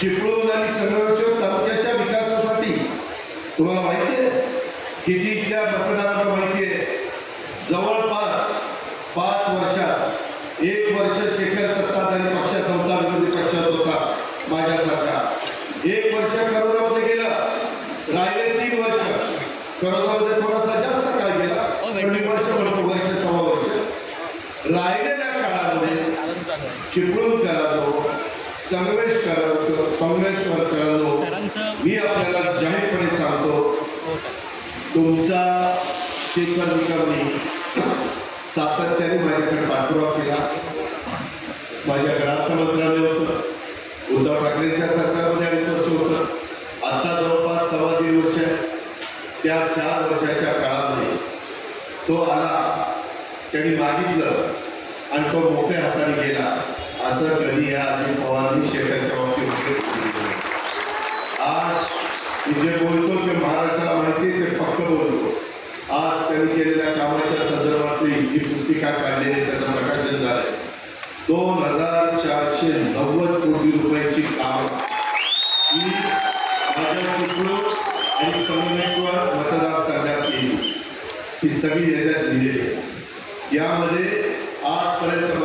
चिपळूण आणि संगमेश्वर तालुक्याच्या विकासासाठी. तुम्हाला माहिती आहे? किती इथल्या मतदारांना माहिती आहे? जवळपास पाच वर्षात एक वर्ष शेखर सत्ताधारी पक्षात होता विरोधी पक्षात होता माझ्यासारखा एक वर्ष करोनामध्ये गेला राहिले तीन वर्ष. करोनामध्ये थोडासा जास्त काळ गेला पण वर्ष म्हणतो वर्ष सव्वा वर्ष. राहिलेल्या काळामध्ये चिपळूण काळात संगमेश करालो संगमेश्वर करालो मी आपल्याला जाहीरपणे सांगतो तुमचा शेखर विकावणी सातत्याने माझ्याकडे पाठपुरावा केला. माझ्याकडे अर्थमंत्रालय होतं उद्धव ठाकरेंच्या सरकारमध्ये अडीच वर्ष होतं. आता जवळपास सव्वा दीड वर्ष. त्या चार वर्षाच्या काळामध्ये तो आला त्यांनी मागितलं आणि तो मोकळ्या हाताने गेला. असं कधी या अजित पवारांनी शेखरच्या बाबतीत आज मी जे बोलतो ते महाराष्ट्राला माहिती ते फक्त बोलतो. आज त्यांनी केलेल्या कामाच्या संदर्भातली जी पुस्तिका काढलेली त्याचं प्रकाशन झालंय. दोन हजार चारशे नव्वद कोटी रुपयाची काम. ही माझ्या चिपळूण आणि संगमेश्वर मतदारसंघात केली ही सगळी याच्यात लिहिलेली यामध्ये आजपर्यंत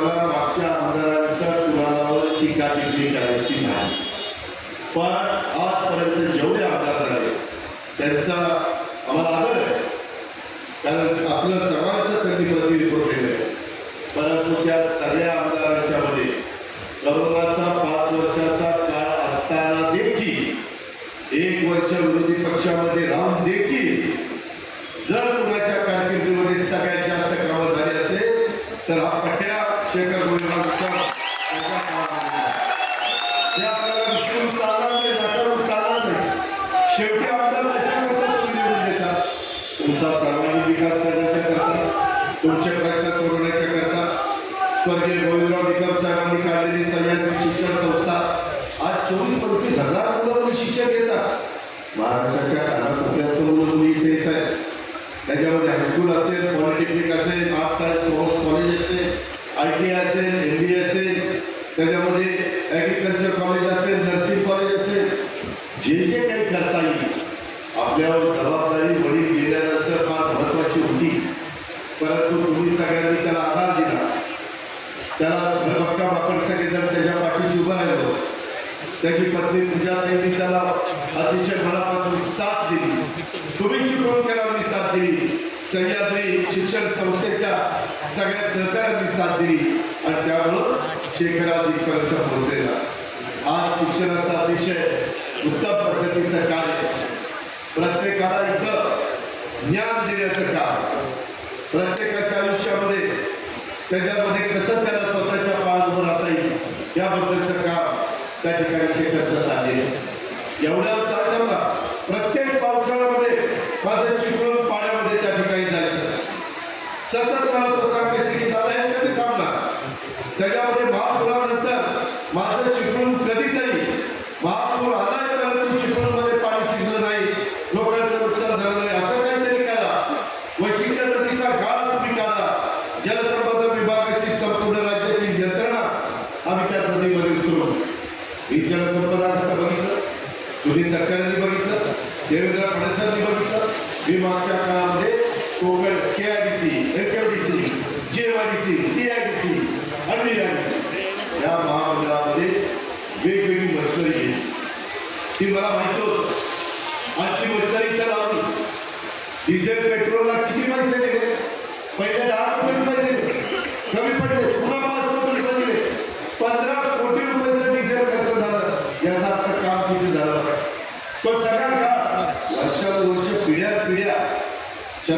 पण आजपर्यंत जेवढे आमदार झाले त्यांचा आम्हाला आदर आहे. कारण आपलं सर्वांचं त्यांनी प्रतिनिधित्व केलं. आहे परंतु त्या सगळ्या आमदारांच्या मध्ये तुमचा सर्वांगीण विकास करण्याच्या करता तुमचे प्रश्न सोडवण्याच्या करता स्वर्गीय गोविंदराव निकम साहेबांनी काढलेली सह्याद्री शिक्षण संस्था आज चोवीस पंचवीस हजार मुलं शिक्षण घेतात महाराष्ट्राच्या कानाकोपऱ्यातून मुलं तुम्ही इथे येत आहेत त्याच्यामध्ये हायस्कूल असेल पॉलिटेक्निक असेल आर्ट्स सायन्स स्पोर्ट्स कॉलेज असेल आय टी आय असेल एम बी असेल त्याच्यामध्ये ॲग्रिकल्चर कॉलेज असेल नर्सिंग कॉलेज असेल जे जे काही करता येईल आपल्यावर सगळ्यांनी त्याला आधार दिला. त्याला बघता आपण सगळेजण त्याच्या पाठीशी उभं राहिलो. त्याची पत्नी पूजाताईंनी त्याला अतिशय मनापासून साथ दिली. तुम्ही चिपळून त्याला मी साथ दिली. सह्याद्री शिक्षण संस्थेच्या सगळ्या सहकाऱ्यांनी साथ दिली. आणि त्यामुळं शेखरात पोहोचलेला. आज शिक्षणाचा अतिशय उत्तम पद्धतीचं कार्य प्रत्येकाला इथं ज्ञान देण्याचं काम त्याच्यामध्ये कसं त्याला स्वतःच्या पायावर राहता येईल? याबद्दलचं काम त्या ठिकाणी शेखरचं आले एवढ्या विजय जलसंपदा बघितलं. तुम्ही सरकारने बघितलं. देवेंद्र फडणवीसांनी बघितलं. मी मागच्या काळामध्ये Konkan K I D C L D C J Y D C T I D C आणि या महामंडळामध्ये वेगवेगळी मशनरी घेतली ती मला माहिती होतं आजची मशनरी तर लावली. डिझेल पेट्रोल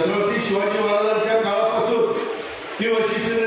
छत्रपती शिवाजी महाराजांच्या काळापासून ती वशिष्ठ